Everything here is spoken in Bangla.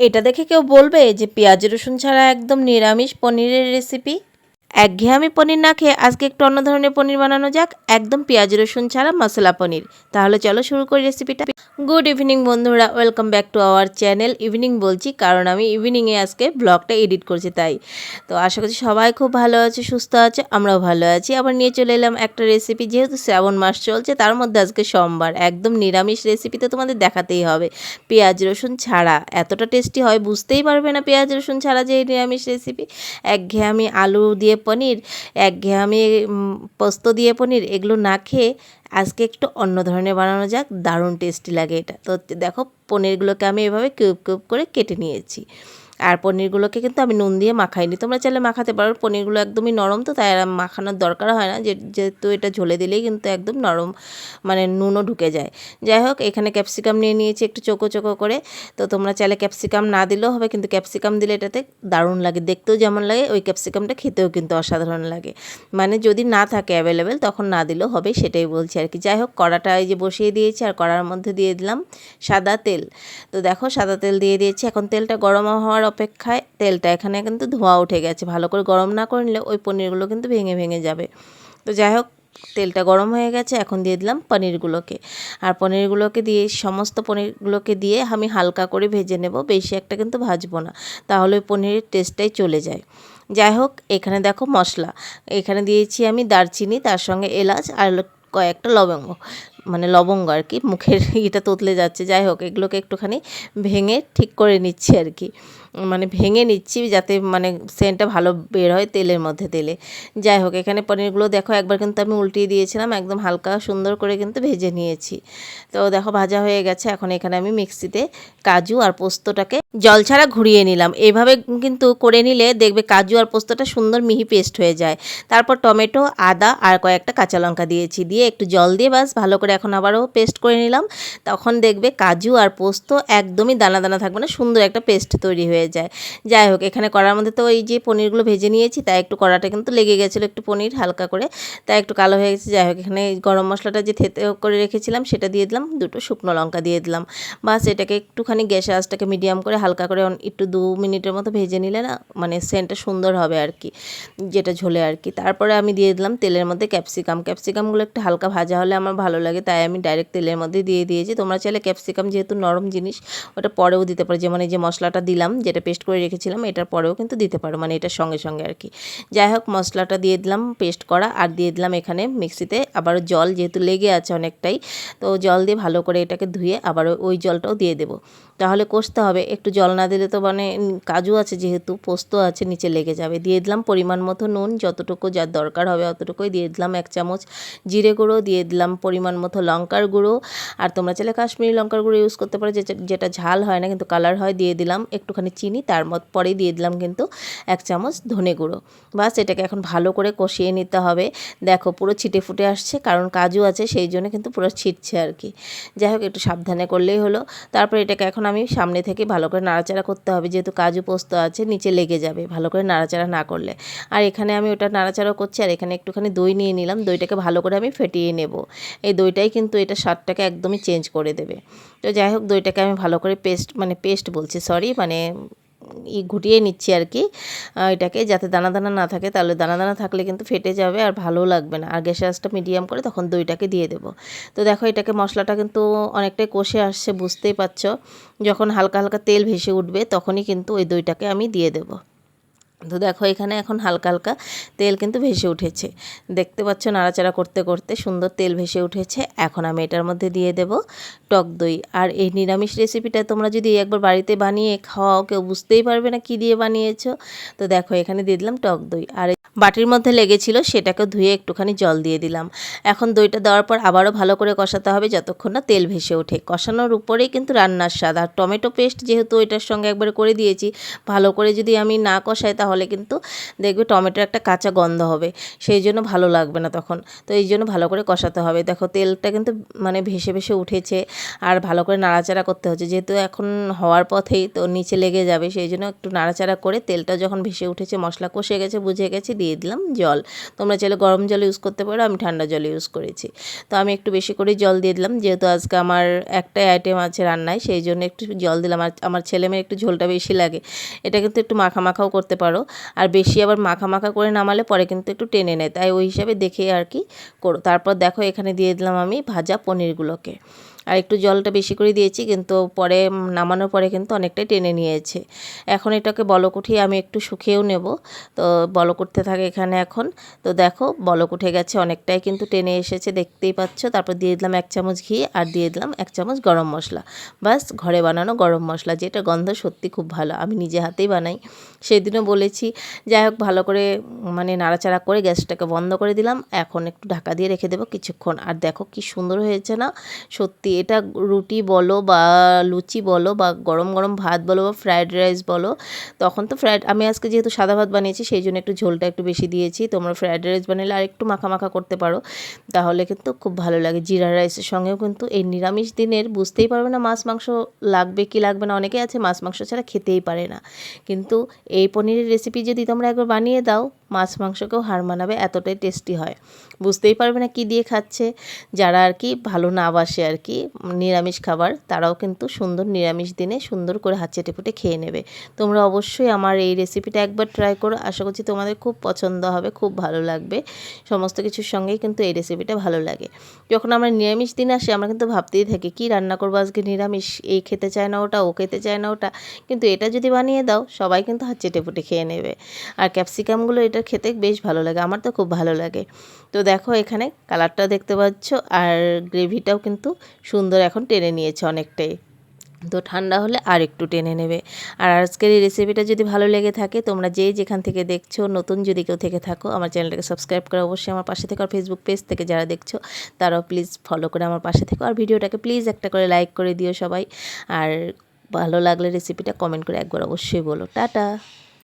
এটা দেখে কেউ বলবে যে পেঁয়াজ রসুন ছাড়া একদম নিরামিষ পনিরের রেসিপি একঘেয়েমি পনির না খেয়ে আজকে একটু অন্য ধরনের পনির বানানো যাক। একদম পেঁয়াজ, রসুন ছাড়া মশলা পনির। তাহলে চলো শুরু করি রেসিপিটা গুড ইভিনিং বন্ধুরা welcome back to our channel evening বলছি, কারণ আমি ইভিনিংয়ে আজকে ব্লগটা এডিট করছি তাই। তো আশা করছি সবাই খুব ভালো আছে, সুস্থ আছে, আমরাও ভালো আছি। আবার নিয়ে চলে এলাম একটা রেসিপি যেহেতু শ্রাবণ মাস চলছে, তার মধ্যে আজকে সোমবার। একদম নিরামিষ রেসিপি তো তোমাদের দেখাতেই হবে। পেঁয়াজ, রসুন ছাড়া। এতটা টেস্টি হয়, বুঝতেই পারবে না পেঁয়াজ, রসুন ছাড়া যে নিরামিষ রেসিপি একঘেয়েমি আলু দিয়ে পনির একঘেয়েমি পোস্ত দিয়ে পনির, এগুলো না খেয়ে আজকে একটু অন্য ধরনের বানানো যাক, দারুণ টেস্টি লাগে এটা। তো দেখো, পনিরগুলোকে আমি এভাবে কিউব কিউব করে কেটে নিয়েছি। আর পনিরগুলোকে কিন্তু আমি নুন দিয়ে মাখাইনি। তোমরা চাইলে মাখাতে পারো, পনিরগুলো একদমই নরম তো, তাই মাখানোর দরকার হয় না। যেহেতু এটা ঝোলে দিলেই কিন্তু একদম নরম মানে নুনও ঢুকে যায়। যাই হোক, এখানে ক্যাপসিকাম নিয়ে নিয়েছি একটু চোকো চোকো করে। তো তোমরা চাইলে ক্যাপসিকাম না দিলেও হবে, কিন্তু ক্যাপসিকাম দিলে এটাতে দারুণ লাগে, দেখতেও যেমন লাগে, ওই ক্যাপসিকামটা খেতেও কিন্তু অসাধারণ লাগে। মানে যদি না থাকে অ্যাভেলেবেল তখন না দিলেও হবে, সেটাই বলছি আর কি। যাই হোক, কড়াটা এই যে বসিয়ে দিয়েছি, আর কড়ার মধ্যে দিয়ে দিলাম সাদা তেল। তো দেখো, সাদা তেল দিয়ে দিয়েছি। এখন তেলটা গরম হওয়ার অপেক্ষায় তেলটা এখানে কিন্তু ধোঁয়া উঠে গেছে। ভালো করে গরম না করে নিলে ওই পনিরগুলো কিন্তু ভেঙে ভেঙে যাবে। তো যাই হোক, তেলটা গরম হয়ে গেছে, এখন দিয়ে দিলাম পনিরগুলোকে। আর পনিরগুলোকে দিয়ে, সমস্ত পনিরগুলোকে দিয়ে আমি হালকা করে ভেজে নেব, বেশি একটা কিন্তু ভাজবো না। তাহলে ওই পনিরের টেস্টটাই চলে যায়। যাই হোক, এখানে দেখো মশলা। এখানে দিয়েছি আমি দারচিনি, তার সঙ্গে এলাচ আর কয়েকটা লবঙ্গ। মানে লবঙ্গ আর কি, মুখের এটা তোতলে যাচ্ছে। যাই হোক, এগুলোকে একটুখানি ভেঙে ঠিক করে নিচ্ছি আর কি। মানে ভেঙে নিচ্ছি যাতে মানে সেন্টটা ভালো বের হয় তেলের মধ্যে তেলে। যাই হোক, এখানে পনিরগুলো দেখো, একবার কিন্তু আমি উল্টিয়ে দিয়েছিলাম, একদম হালকা সুন্দর করে কিন্তু ভেজে নিয়েছি। তো দেখো, ভাজা হয়ে গেছে। এখন এখানে আমি মিক্সিতে কাজু আর পোস্তটাকে জল ছাড়া ঘুরিয়ে নিলাম। এইভাবে কিন্তু করে নিলে দেখবে কাজু আর পোস্তটা সুন্দর মিহি পেস্ট হয়ে যায়। তারপর টমেটো, আদা আর কয়েকটা কাঁচা লঙ্কা দিয়েছি। দিয়ে একটু জল দিয়ে বাস ভালো করে এখন আবারও পেস্ট করে নিলাম। তখন দেখবে কাজু আর পোস্ত একদমই দানা দানা থাকবে না, সুন্দর একটা পেস্ট তৈরি হয়ে যায়। যাই হোক, এখানে করার মধ্যে তো এই যে পনিরগুলো ভেজে নিয়েছি, তাই একটু কড়াটা কিন্তু লেগে গেছিল একটু পনির হালকা করে, তাই একটু কালো হয়ে গেছে। যাই হোক, এখানে গরম মশলাটা যে থেতে করে রেখেছিলাম, সেটা দিয়ে দিলাম, দুটো শুকনো লঙ্কা দিয়ে দিলাম। বাস, এটাকে একটুখানি গ্যাসের আঁচটাকে মিডিয়াম করে হালকা করে একটু দু মিনিটের মতো ভেজে নিলে না মানে সেন্টটা সুন্দর হবে আর কি, যেটা ঝোলে আর কি। তারপরে আমি দিয়ে দিলাম তেলের মধ্যে ক্যাপসিকাম। ক্যাপসিকামগুলো একটু হালকা ভাজা হলে আমার ভালো লাগে তাই আমি ডাইরেক্ট তেলের মধ্যে দিয়ে দিয়েছি। তোমরা চাইলে ক্যাপসিকাম যেহেতু নরম জিনিস, ওটা পরেও দিতে পারো। যেমন এই যে মশলাটা দিলাম, যেটা পেস্ট করে রেখেছিলাম, এটার পরেও কিন্তু দিতে পারো। মানে এটার সঙ্গে সঙ্গে আর কি। যাই হোক, মশলাটা দিয়ে দিলাম পেস্ট করা। আর দিয়ে দিলাম এখানে মিক্সিতে। আবার জল যেহেতু লেগে আছে অনেকটাই, তো জল দিয়ে ভালো করে এটাকে ধুয়ে আবার ওই জলটাও দিয়ে দেবো। তাহলে কষতে হবে। একটু জল না দিলে তো মানে কাজু আছে যেহেতু, পোস্ত আছে, নিচে লেগে যাবে। দিয়ে দিলাম পরিমাণ মতো নুন। যতটুকু যার দরকার হবে অতটুকুই দিয়ে দিলাম এক চামচ। জিরে গুঁড়ো দিয়ে দিলাম পরিমাণ মতো লঙ্কার গুঁড়ো। আর তোমরা চাইলে কাশ্মীরি লঙ্কার গুঁড়ো ইউজ করতে পারো, যেটা ঝাল হয় না, কিন্তু কালার হয়, দিয়ে দিলাম একটুখানি চিনি, তার মত পরেই দিয়ে দিলাম কিন্তু এক চামচ ধনে গুঁড়ো। বাস, এটাকে এখন ভালো করে কষিয়ে নিতে হবে। দেখো, পুরো ছিটে ফুটে আসছে, কারণ কাজু আছে, সেই জন্য কিন্তু পুরো ছিটছে আর কি। যাই হোক, একটু সাবধানে করলেই হলো। তারপর এটাকে এখন আমি সামনে থেকে ভালো করে নাড়াচাড়া করতে হবে, যেহেতু কাজু পোস্ত আছে, নিচে লেগে যাবে ভালো করে নাড়াচাড়া না করলে। আর এখানে আমি ওটা নাড়াচাড়া করছি, আর এখানে একটুখানি দই নিয়ে নিলাম, দইটাকে ভালো করে আমি ফেটিয়ে নেব। এই দইটাই কিন্তু এটা স্বাদটাকে একদমই চেঞ্জ করে দেবে। তো যাই হোক, দইটাকে আমি ভালো করে পেস্ট মানে পেস্ট বলছি সরি মানে ই ঘুটিয়ে নিচ্ছি আর কি। এটাকে যাতে দানা দানা না থাকে, তাহলে দানা দানা থাকলে কিন্তু ফেটে যাবে আর ভালো লাগবে না। আর গ্যাসের মিডিয়াম করে তখন দইটাকে দিয়ে দেবো। তো দেখো, এটাকে মশলাটা কিন্তু অনেকটাই কষে আসছে, বুঝতেই পারছ। যখন হালকা হালকা তেল ভেসে উঠবে, তখনই কিন্তু ওই দইটাকে আমি দিয়ে দেবো। তো দেখো এখানে এখন হালকা হালকা তেল কিন্তু ভেসে উঠেছে। দেখতে পাচ্ছ নাড়াচাড়া করতে করতে সুন্দর তেল ভেসে উঠেছে। এখন আমি এটার মধ্যে দিয়ে দেব টক দই। আর এই নিরামিষ রেসিপিটা তোমরা যদি একবার বাড়িতে বানিয়ে খাওয়াও, কেউ বুঝতেই পারবে না কি দিয়ে বানিয়েছো। তো দেখো এখানে দিয়ে দিলাম টক দই। আর বাটির মধ্যে লেগেছিল সেটাকে ধুয়ে একটুখানি জল দিয়ে দিলাম। এখন দইটা দেওয়ার পর আবারও ভালো করে কষাতে হবে যতক্ষণ না তেল ভেসে ওঠে। কষানোর উপরেই কিন্তু রান্নার স্বাদ। আর টমেটো পেস্ট যেহেতু এটার সঙ্গে একবারে করে দিয়েছি, ভালো করে যদি আমি না কষাই তাহলে কিন্তু দেখবে টমেটোর একটা কাঁচা গন্ধ হবে। সেই জন্য ভালো লাগবে না তখন। তো এই জন্য ভালো করে কষাতে হবে। দেখো তেলটা কিন্তু মানে ভেসে ভেসে উঠেছে। আর ভালো করে নাড়াচাড়া করতে হচ্ছে। যেহেতু এখন হওয়ার পথেই তো নিচে লেগে যাবে, সেই জন্য একটু নাড়াচাড়া করে তেলটা যখন ভেসে উঠেছে, মশলা কষে গেছে, বুঝে গেছি, দিয়ে দিয়ে দিলাম জল। তোমরা চাইলে গরম জল ইউজ করতে পারো, আমি ঠান্ডা জল ইউজ করেছি। তো আমি একটু বেশি করে জল দিয়ে দিলাম, যেহেতু আজকে আমার একটাই আইটেম আছে রান্নায়, সেই জন্য একটু জল দিলাম। আর আমার ছেলে মেয়ের একটু ঝোলটা বেশি লাগে, এটা কিন্তু একটু মাখা মাখাও করতে পারো। আর বেশি আবার মাখা মাখা করে নামালে পরে কিন্তু একটু টেনে নেয়, তাই ওই হিসাবে দেখে আর কি করো। তারপর দেখো এখানে দিয়ে দিলাম আমি ভাজা পনিরগুলোকে। আর একটু জলটা বেশি করে দিয়েছি, কিন্তু পরে নামানোর পরে কিন্তু অনেকটাই টেনে নিয়েছে। এখন এটাকে বলক উঠিয়ে আমি একটু শুকিয়েও নেব। তো বলক উঠতে থাকে এখানে এখন। তো দেখো, বলক উঠে গেছে, অনেকটাই কিন্তু টেনে এসেছে, দেখতেই পাচ্ছ। তারপর দিয়ে দিলাম এক চামচ ঘি আর দিয়ে দিলাম এক চামচ গরম মশলা। বাস ঘরে বানানো গরম মশলা, যেটা গন্ধ সত্যি খুব ভালো, আমি নিজে হাতেই বানাই। সেদিনও বলেছি, যাই হোক, ভালো করে মানে নাড়াচাড়া করে গ্যাসটাকে বন্ধ করে দিলাম। এখন একটু ঢাকা দিয়ে রেখে দেবো কিছুক্ষণ। আর দেখো কি সুন্দর হয়েছে না? সত্যি এটা রুটি বলো বা লুচি বলো বা গরম গরম ভাত বলো বা ফ্রায়েড রাইস বলো, তখন তো ফ্রায়েড আমি আজকে যেহেতু সাদা ভাত বানিয়েছি সেই জন্য একটু ঝোলটা একটু বেশি দিয়েছি, তোমরা ফ্রায়েড রাইস বানালে আর একটু মাখা মাখা করতে পারো, তাহলে কিন্তু খুব ভালো লাগে। জিরা রাইসের সঙ্গেও কিন্তু এই নিরামিষ দিনের বুঝতেই পারবে না মাছ মাংস লাগবে কি লাগবে না অনেকে আছে মাছ মাংস ছাড়া খেতেই পারে না, কিন্তু এই পনিরের রেসিপি যদি তোমরা একবার বানিয়ে দাও মাছ মাংসকেও হার মানাবে, এতটাই টেস্টি হয়। বুঝতেই পারবে না কি দিয়ে খাচ্ছে। যারা আর কি ভালো না বাসে আর কি নিরামিষ খাবার, তারাও কিন্তু সুন্দর নিরামিষ দিনে সুন্দর করে হাত চেটে ফুটে খেয়ে নেবে। তোমরা অবশ্যই আমার এই রেসিপিটা একবার ট্রাই করো। আশা করছি তোমাদের খুব পছন্দ হবে, খুব ভালো লাগবে। সমস্ত কিছুর সঙ্গেই কিন্তু এই রেসিপিটা ভালো লাগে। যখন আমরা নিরামিষ দিন আসে, আমরা কিন্তু ভাবতেই থাকি, কী রান্না করব আজকে নিরামিষ? এই খেতে চায় না ওটা, ও খেতে চায় না ওটা। কিন্তু এটা যদি বানিয়ে দাও, সবাই কিন্তু হাত চেটে ফুটে খেয়ে নেবে। আর ক্যাপসিকামগুলো এটা খেতে বেশ ভালো লাগে, আমার তো খুব ভালো লাগে। তো দেখো এখানে কালারটা দেখতে পাচ্ছ আর গ্রেভিটাও কিন্তু সুন্দর এখন টেনে নিয়েছে অনেকটাই। তো ঠান্ডা হলে আর একটু টেনে নেবে। আর আজকের এই রেসিপিটা যদি ভালো লেগে থাকে, তোমরা যে যেখান থেকে দেখছ, নতুন যদি কেউ থেকে থাকো, আমার চ্যানেলটাকে সাবস্ক্রাইব করে অবশ্যই আমার পাশে থেকে। আর ফেসবুক পেজ থেকে যারা দেখছ, তারাও প্লিজ ফলো করে আমার পাশে থেকো। আর ভিডিওটাকে প্লিজ একটা করে লাইক করে দিও সবাই। আর ভালো লাগলে রেসিপিটা কমেন্ট করে একবার অবশ্যই বলো। টাটা!